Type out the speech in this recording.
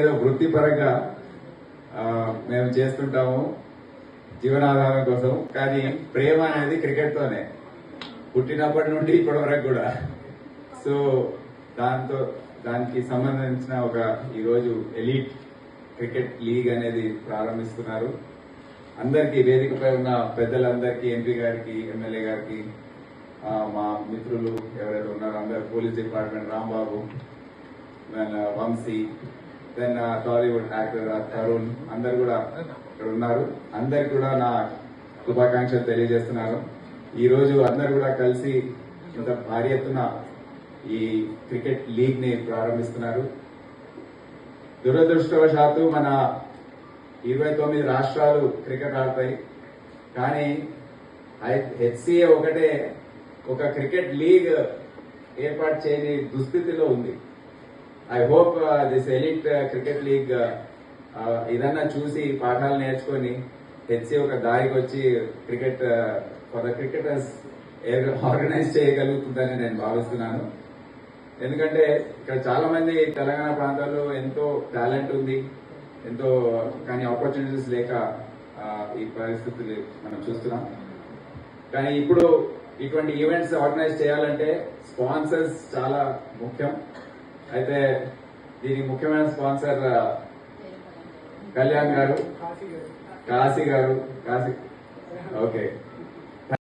ఏదో వృత్తిపరంగా మేము చేస్తుంటాము జీవనాధారం కోసం. కానీ ప్రేమ అనేది క్రికెట్ తోనే పుట్టినప్పటి నుండి ఇప్పటి వరకు కూడా. సో దాంతో దానికి సంబంధించిన ఒక ఈరోజు ఎలీట్ క్రికెట్ లీగ్ అనేది ప్రారంభిస్తున్నారు. అందరికీ వేదికపై ఉన్న పెద్దలందరికీ ఎంపీ గారికి ఎమ్మెల్యే గారికి మా మిత్రులు ఎవరైతే ఉన్నారో అందరు police department Rambabu Vamsi then Tollywood actor Tarun అందరు కూడా ఇక్కడ ఉన్నారు. అందరు కూడా నా శుభాకాంక్షలు తెలియజేస్తున్నాను ఈ రోజు అందరు కూడా కలిసి ఇంత భారీ ఎత్తున ఈ క్రికెట్ లీగ్ని ప్రారంభిస్తున్నారు. దురదృష్టవశాత్తు మన ఇరవై తొమ్మిది రాష్ట్రాలు క్రికెట్ ఆడతాయి. కానీ హెచ్సిఏ ఒకటే ఒక క్రికెట్ లీగ్ ఏర్పాటు చేయని దుస్థితిలో ఉంది. I hope this elite cricket league ఇదన్నా చూసి పాఠాలు నేర్చుకొని హెచ్సి ఒక దారికి వచ్చి cricket for the cricketers organise చేయగలుగుతుందని నేను భావిస్తున్నాను. ఎందుకంటే ఇక్కడ చాలా మంది తెలంగాణ ప్రాంతాల్లో ఎంతో టాలెంట్ ఉంది ఎంతో కానీ ఆపర్చునిటీస్ లేక ఈ పరిస్థితులు మనం చూస్తున్నాం. కానీ ఇప్పుడు ఇటువంటి ఈవెంట్స్ ఆర్గనైజ్ చేయాలంటే స్పాన్సర్స్ చాలా ముఖ్యం. అయితే దీనికి ముఖ్యమైన స్పాన్సర్ కళ్యాణ్ గారు. కాశీ గారు. కాశీ. ఓకే.